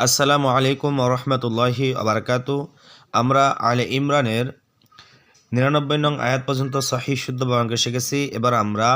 আসসালামু আলাইকুম রহমতুল্লাহি আবরকাতু আমরা আলে ইমরানের নিরানব্বই নং আয়াত পর্যন্ত সহি শুদ্ধ বানান শিখেছি। এবার আমরা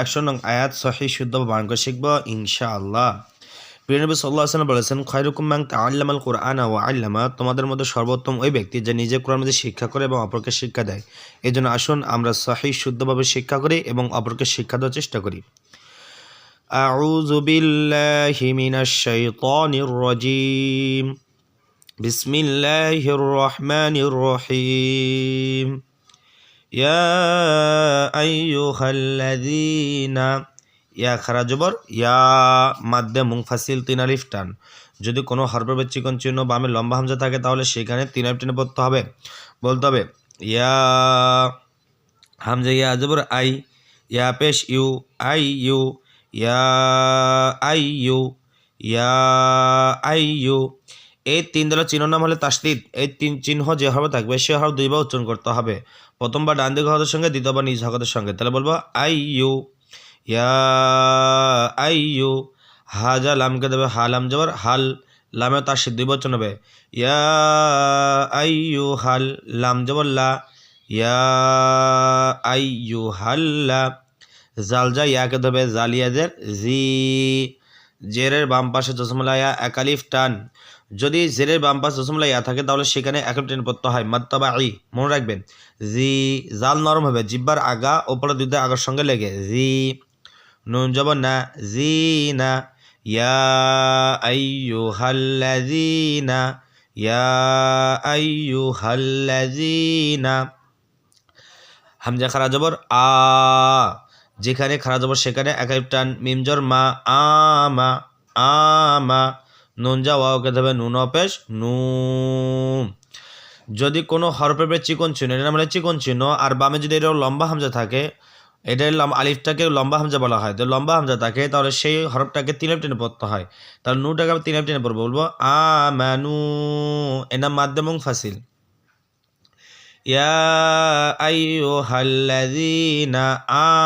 একশো নং আয়াত সহি শুদ্ধ বানান করে শিখব ইনশাআল্লাহ। প্রিয়নবী সাল্লাহ আসলাম বলেছেন, খয়রুকুম ম্যাং আল্লামাল কোরআন ও আল্লামা তোমাদের মধ্যে সর্বোত্তম ওই ব্যক্তি যে নিজে কোরআন মধ্যে শিক্ষা করে এবং অপরকে শিক্ষা দেয়। এই জন্য আসুন আমরা সহি শুদ্ধভাবে শিক্ষা করি এবং অপরকে শিক্ষা দেওয়ার চেষ্টা করি। أعوذ بالله من الشيطان الرجيم بسم الله الرحمن الرحيم يا أيها الذين ইয়া খারা জবর ইয়া মাধ্যে মুংফাসিল তিন আলিফ টান যদি কোনো হরফের চিকন চিহ্ন বামে লম্বা হামজা থাকে তাহলে সেখানে তিন আলিফ টেনে পড়তে হবে বলতে হবে ইয়া হামজা ইয়া জবর আই ইয়া পেশ ইউ আই ইউ ইয়া আই ইউ ইয়া আই ইউ এই তিন দলের চিহ্ন নাম হলে তাসদিদ। এই তিন চিহ্ন যে থাকবে সে হরফ দুইবার উচ্চারণ করতে হবে। প্রথমবার ডান দিকে হরফের সঙ্গে, দ্বিতীয়বার নিজ হরফের সঙ্গে। তাহলে বলব আই ইউ ইয়া আই ইউ হাজা লামকে দেবে হালাম যাবার হাল লামে তার দুই বচন হবে। ইয়া আই ইউ হাল লাম যাবার লা। ইয়া আই ইউ হাল্লা জালজা ইয়াকে ধরবে জালিয়াজের জি। জেরের বাম পাশে জসমলাইয়া একালিফ টান। যদি জেরের বাম পাশে জসমলাইয়া থাকে, তাহলে সেখানে একালিফ টান পড়তে হয়। মাত্তাবা ই মনে রাখবেন। জি, জাল নরম হবে, জিব্বার আগা ওপরে দুধে আগার সঙ্গে লেগে। জি, নুন যাব না। জি, না। ইয়া আইয়ু হাল্লাজিনা ইয়া আইয়ু হাল্লাজিনা হামজা খারা জবর আ। যেখানে খারা জবর, সেখানে একালিপ টান মিমজর মা আমা আমা নুন যা ওয়াওকে দেবে নুন অপেশ নু যদি কোনো হরফের চিকন চিহ্ন এটা মানে চিকন চিহ্ন, আর বামে যদি এটা লম্বা হামজা থাকে, এটার আলিফটাকে লম্বা হামজা বলা হয় তো লম্বা হামজা থাকে, তাহলে সেই হরফটাকে তিন টেনে পড়তে হয়। তাহলে নুটাকে আমি তিন টেনে পড়ব, বলব, আ ম্যানু এনাম মাধ্যম ফাসিল। ইয়া আইয়ুহাল্লাযীনা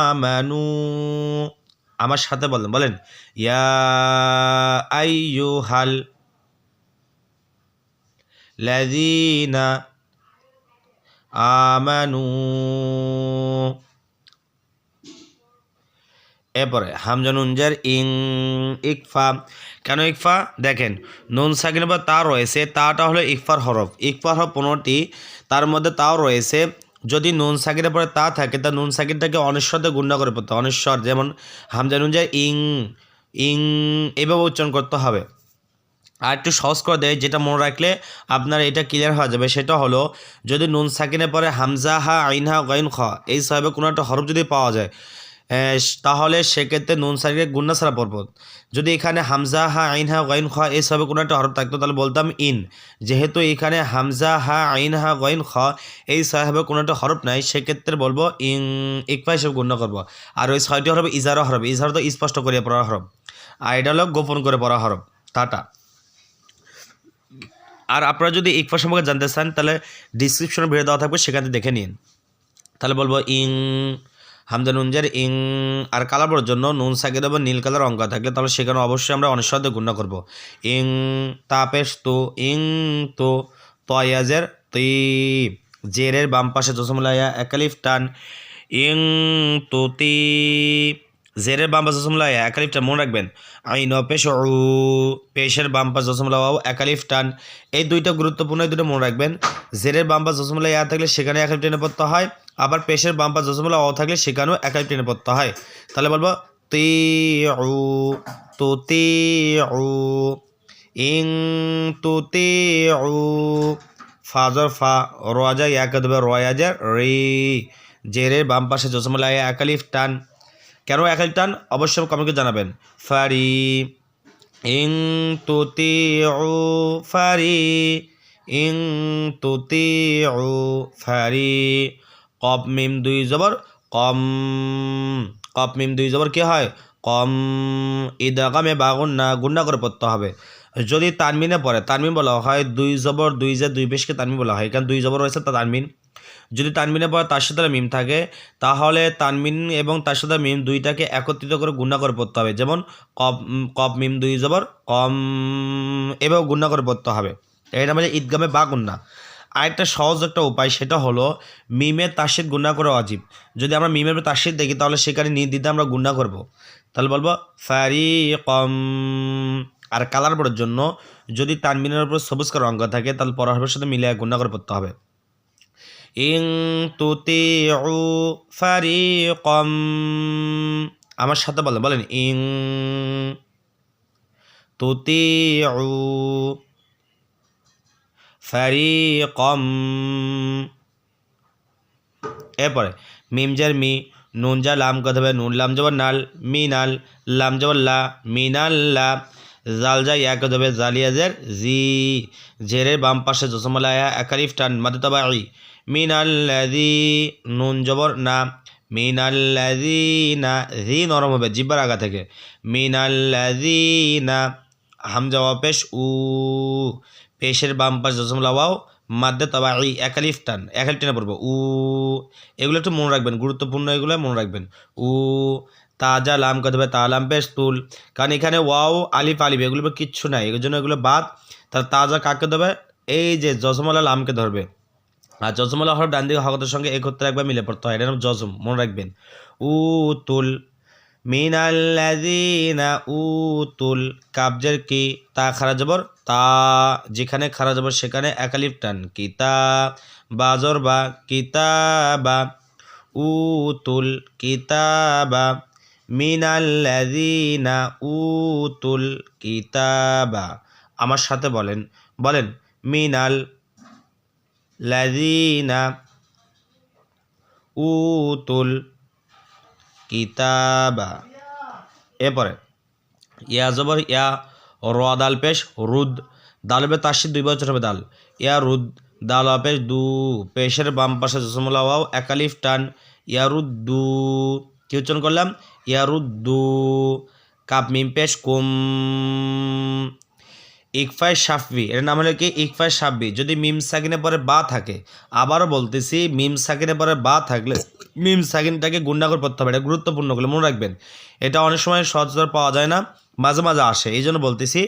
আমানু আমার সাথে বলেন বলেন ইয়া আইয়ুহাল লাযীনা আমানু এরপরে হামজা নুনজার ইং, ইকফা। কেন ইকফা? দেখেন, নুন সাকিনের পর তা রয়েছে তাটা হলো ইকফার হরফ। ইকফার হরফ পনেরোটি তার মধ্যে তাও রয়েছে, যদি নুন সাকিনের পরে তা থাকে, তা নুন সাকিনটাকে অনেশ্বরতে গুণা করে পড়তে অনেশ্বর যেমন হামজা নুনজার ইং ইং, এভাবে উচ্চারণ করতে হবে। আর একটু সহজ করে দেয় যেটা মনে রাখলে আপনার এটা ক্লিয়ার হয়ে যাবে, সেটা হলো, যদি নুন সাকিনের পরে হামজা হা, আইন হা, গাইন খ, এই সাহেবে কোনো একটা হরফ যদি পাওয়া যায় তাহলে সেক্ষেত্রে নুন সাকিনের গুন্না ছাড়া পর্বত যদি এখানে হামজা, হা, আইন, হা গাইন খ এই সাহেবে কোনো একটা হরফ থাকতো, তাহলে বলতাম ইন। যেহেতু এখানে হামজা, হা, আইন, হা গাইন খ, এই সাহেবে কোনো একটা হরফ নাই, সেক্ষেত্রে বলব ইং, ইকফা হিসেবে গুণ্য করব। আর ওই ছয়টি হরফ ইজারা হরফ, ইজারা তো স্পষ্ট করিয়ে পড়া হরফ। হলো গোপন করে পড়া হরফ টাটা আর আপনারা যদি ইকফা সম্পর্কে জানতে চান, তাহলে ডিসক্রিপশনে ভিডিও দেওয়া থাকবে, সেখানে দেখে নিন। তাহলে বলব ইং হামজা নুনজের ইং আর কালাবর জন্য নুন সাকে দেবো নীল কালার অঙ্ক থাকলে তাহলে সেখানে অবশ্যই আমরা সাথে গুণ্য করব। ইং তাপেশ তো, ইং তো তয়াজের তি, জেরের বাম পাশে জসমলাইয়া একালিফ টান, ইং তো তি জেরের বাম পাশে জসমলাইয়া একালিফ টান মনে রাখবেন। আইন পেশ পেশের বাম পাশ জসমলাও একালিফ টান। এই দুইটা গুরুত্বপূর্ণ দুটো মনে রাখবেন। জেরের বাম পাশ জসমলা ইয়া থাকলে সেখানে একালিফ টেনে পড়তে হয়। আবার পেশের বাম পাশ জসমলা অ থাকলে সেখানেও একালিফ টেনে পড়তে হয়। তাহলে বলব তি উ তো তি উ ইং তো তি উ ফাজর ফা রোয়াজা ইয়াকে দেবে রয়াজা রি। জেরের বাম পাশে জসমলা একালিফ টান। কেন একালিফ টান? অবশ্যই কমেন্টে জানাবেন। ফারি ইং তুতি ও ফারি ইং তুতি উ ফারি কপ মিম দুই জবর, কম, কপ মিম দুই জবর কি হয়? কম ইদাগামে বা গুন্না গুন্না করে পড়তে হবে। যদি তানমিনে পড়ে, তানমিন বলা হয় দুই জবর, দুই যে দুই পেশকে তানমিন বলা হয়। এখানে দুই জবর রয়েছে, তা তানমিন যদি তানমিনের পর তার সাথে মিম থাকে, তাহলে তানমিন এবং তার সাথে মিম দুইটাকে একত্রিত করে গুণা করে পড়তে হবে। যেমন কপ কপ মিম দুই জবর, কম, এভাবে গুণা করে পড়তে হবে। এটা মানে ঈদগামে বা গুণা আরেকটা সহজ একটা উপায়, সেটা হলো মিমের তাসিদ গুণা করে অজীব। যদি আমরা মিমের তাসিদ দেখি, তাহলে সেখানে নির্দিতে আমরা গুণা করব। তাহলে বলব ফারি কম আর কালার পড়ার জন্য যদি তানমিনের উপর সবুজ কারও অঙ্ক থাকে, তাহলে পড়ার সাথে মিলে গুণা করে পড়তে হবে। ইং তুতিউ ফারিকম। আমার সাথে বলেন বলেন, ইং তুতিউ ফারিকম। এরপরে মিমজার মি, নুন যা লাম কথা হবে নুন লাম যাবার নাল, মি নাল, লাম যাবার লা মিনাল লা। জাল যা ইয়া কথা হবে জালিয়াজের জি, জেরের বাম পাশে জসমলায়া একালিফ টান মাদে তবা ই মিনাল্লাদি নুন জবর, না মিনাল্লাদি না, জি নরম হবে, জিব্বার আগা থেকে। মিনাল্লাদি না হামজা ওয়া পেশ, উ, পেশের বাম পাশে জসমলা ওয়াও মাদ্দে তবা ই একালিফ টান একালিফ টেনে পড়ব, উ। এগুলো একটু মনে রাখবেন, গুরুত্বপূর্ণ এগুলো মনে রাখবেন, উ। তাজা লাম কথা হবে তালাম পেশ তুল কারণ এখানে ওয়াও, আলিফ আলিফ, এগুলো কিচ্ছু নাই। এগুলোর জন্য এগুলো বাদ। তাহলে তাজা কাকে দেবে এই যে জজমলা লামকে ধরবে। আর জজমলা হরফ ডান দিকে হকতের সঙ্গে একত্রে একবার মিলে পড়তে হয়। এটা নাম জজম, মনে রাখবেন। উ তুল মিনাল্লাযীনা উতুল। কাবজের কি? তা খারা জবর? তা যেখানে খারা জবর সেখানে একালিফ টান। কিতা বাজর বা কিতাবা। উতুল কিতাবা। মিনাল্লাযীনা উতুল কিতাবা। আমার সাথে বলেন বলেন মিনাল লাযীনা উতুল কিতাবা। এরপরে, ইয়া জবর, ইয়া র দাল পেশ, রুদ দাল হবে তার দুই বছর হবে দাল। ইয়া রুদ দাল পেশ দু, পেশের বাম পাশে জসমলা ওয়াও একালিফ টান। ইয়ারুদ্দু কি উচ্চারণ করলাম? ইয়ারুদ্দু কাপ মিম পেশ কুম। ইকফায় সাফবি, এর নাম হলো কি? ইকফায় সাফবি। যদি মিম সাকিনে পরে বা থাকে, আবারও বলতেছি, মিম সাকিনে পরে বা থাকলে মিম সেকেন্ডটাকে গুন্ডাগর পড়তে হবে এটা গুরুত্বপূর্ণ বলে মনে রাখবেন। এটা অনেক সময় সচরাচর পাওয়া যায় না, মাঝে মাঝে আসে। এই জন্য বলতেছি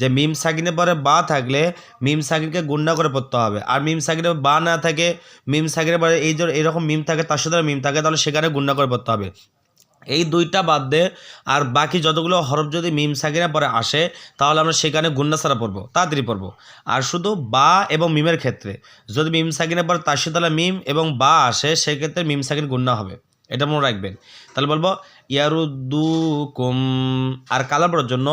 যে মিম সাকিনের পরে বা থাকলে মিম সাকিনকে গুন্ডা করে পড়তে হবে। আর মিম সাকিনের বা না থাকে মিম সাকিনের পরে এই যে এরকম মিম থাকে, তার সাথে মিম থাকে, তাহলে সেখানে গুন্ডা করে পড়তে হবে। এই দুইটা বাদ দে, আর বাকি যতগুলো হরফ যদি মিম সাকিনা পরে আসে, তাহলে আমরা সেখানে গুন্না ছাড়া পড়ব, তাড়াতাড়ি পড়ব। আর শুধু বা এবং মিমের ক্ষেত্রে, যদি মিম সাকিনের পরে সাথে মিম এবং বা আসে, সেক্ষেত্রে মিম সাকিন গুন্না হবে। এটা মনে রাখবেন। তাহলে বলব ইয়ারুদ্দু কুম আর কালার পড়ার জন্য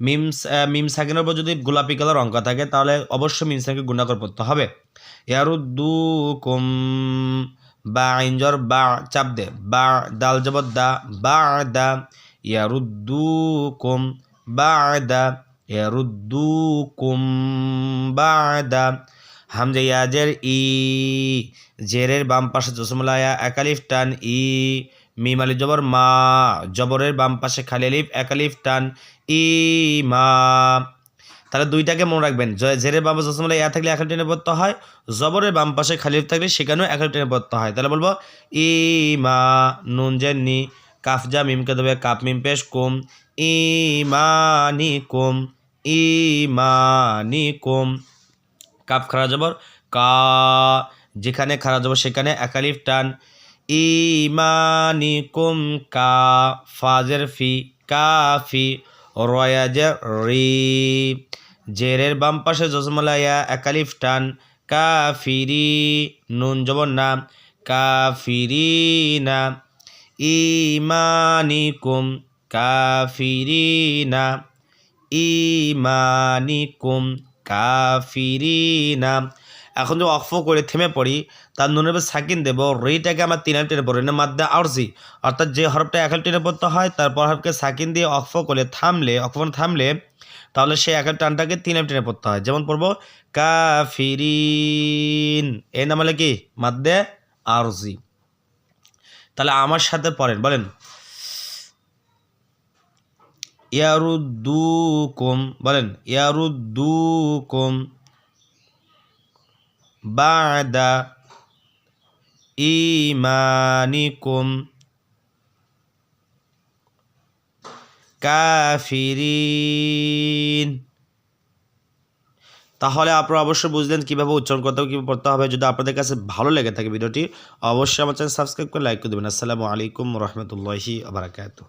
মিম মিম সাকিনের উপর যদি গোলাপি কালার অঙ্ক থাকে, তাহলে অবশ্যই মিম সাকিনকে গুন্না করে পড়তে হবে। ইয়ারুদ্দু কুম বা আইনজর বা চাপ দে, বা দাল জবর দা, বা দা ইয়ারুদ্দু কুম বা দা ইয়ারুদ্দু কুম বা দা হামজা ইয়াজের ই, জেরের বাম পাশে জসমলায়া একালিফ টান ই, মিম আলি জবর মা, জবরের বাম পাশে খালি আলিফ একালিফ টান ই, মা। তাহলে দুইটাকে মনে রাখবেন। জেরের বাম পাশে জসমলা ইয়া থাকলে একাল টেনে পড়তে হয়, জবরের বাম পাশে খালি থাকলে সেখানেও একাল টেনে পড়তে হয়। তাহলে বলব ই মা নুন জের নি কাফজা মিমকে দেবে, কাপ মিম পেশ কুম ইমানি কুম ইমানি কুম কাপ খারা জবর, কা, যেখানে খারা জবর সেখানে একালিফ টান ইমানি কুম কা, ফাজের ফি কাফি রয়াজের। রি জেরের বাম পাশে জজমলাইয়া একালিফ টান, কাফিরি, নুন জবর নাম কাফিরি না ইমানিকুম কাফিরিনা ইমানিকুম কাফিরিনা। এখন যদি অক্ফ করে থেমে পড়ি, তার নুনের সাকিন দেব, রেটাকে আমার তিন হাল টেনে পড়ি, না মাদ্দা আরজি। অর্থাৎ যে হরফটা এক হাল টেনে পড়তে হয়, তারপর হরফকে সাকিন দিয়ে অক্ফ করে থামলে করে থামলে তাহলে সেই এক হাল টানটাকে তিন হাল টেনে পড়তে হয়। যেমন পড়ব, কাফিরিন। এই নাম হলে কি? মাদ্দে আরজি। তাহলে আমার সাথে পড়েন, বলেন। ইয়ারুদ্দুকুম বলেন, ইয়ারুদ্দুকুম বাদা ইমানিকুম কাফিরিন। তাহলে আপনারা অবশ্যই বুঝলেন কীভাবে উচ্চারণ করতে হবে, কীভাবে পড়তে হবে। যদি আপনাদের কাছে ভালো লেগে থাকে ভিডিওটি, অবশ্যই আমার চ্যানেল সাবস্ক্রাইব করে লাইক করে দেবেন। আসসালামু আলাইকুম রহমতুল্লাহি আবরাকাতু